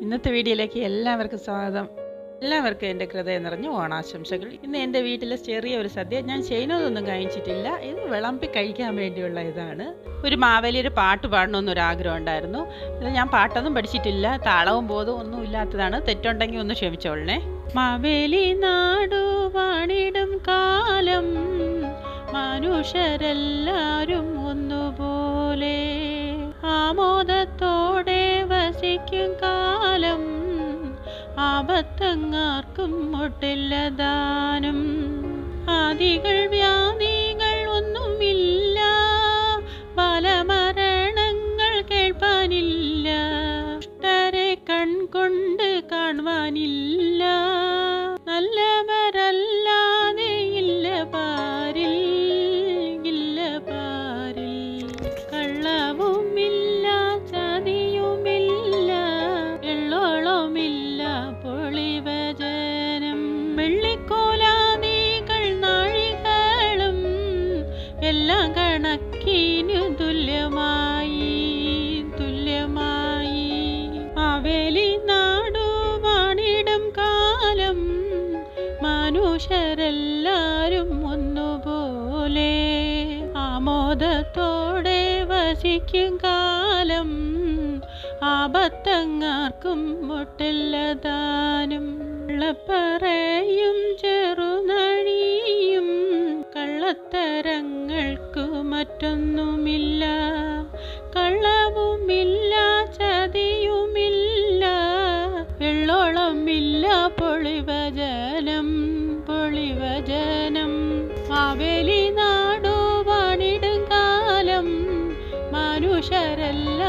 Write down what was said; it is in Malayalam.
ഇന്നത്തെ വീഡിയോയിലേക്ക് എല്ലാവർക്കും സ്വാഗതം. എല്ലാവർക്കും എന്റെ ഹൃദയം നിറഞ്ഞ ഓണാശംസകൾ. ഇന്ന് എന്റെ വീട്ടിലെ ചെറിയ ഒരു സദ്യ. ഞാൻ ചെയ്യുന്നതൊന്നും കഴിച്ചിട്ടില്ല. ഇത് വിളമ്പി കഴിക്കാൻ വേണ്ടിയുള്ള ഇതാണ്. ഒരു മാവേലിയൊരു പാട്ട് പാടണമെന്നൊരു ആഗ്രഹം ഉണ്ടായിരുന്നു. ഞാൻ പാട്ടൊന്നും പഠിച്ചിട്ടില്ല. താളവും ബോധവും ഒന്നും ഇല്ലാത്തതാണ്. തെറ്റുണ്ടെങ്കിൽ ഒന്ന് ക്ഷമിച്ചോളണേ. മാവേലി നാടു പാണിടും കാലം. മനുഷ്യരെല്ലാരും ഒന്നുപോലെ. ആമോദത്തോടെ വസിക്കും കാലം ആപത്തങ്ങാർക്കും മുട്ടില്ല ദാനം. ആദികൾ വ്യാധികൾ ഒന്നുമില്ല ബലമരണങ്ങൾ കേൾപ്പാനില്ല. ദുഷ്ടരെ കൺകൊണ്ട് കാണുവാനില്ല. എല്ലാം കണക്കിനു തുല്യമായി തുല്യമായി. അവലി നാടു വാണിടം കാലം മനുഷ്യരെല്ലാരും ഒന്നുപോലെ. ആമോദത്തോടെ വസിക്കും കാലം ആപത്തങ്ങാർക്കും മുട്ടില്ലതാനും. പറയും ചെറു കള്ളത്തരങ്ങൾക്കു മറ്റൊന്നുമില്ല. കള്ളവുമില്ല ചതിയുമില്ല. വെള്ളോളമില്ല പൊളിവചനം പൊളിവചനം. മാവേലി നാടു പണിടും കാലം. മനുഷ്യരെല്ലാരും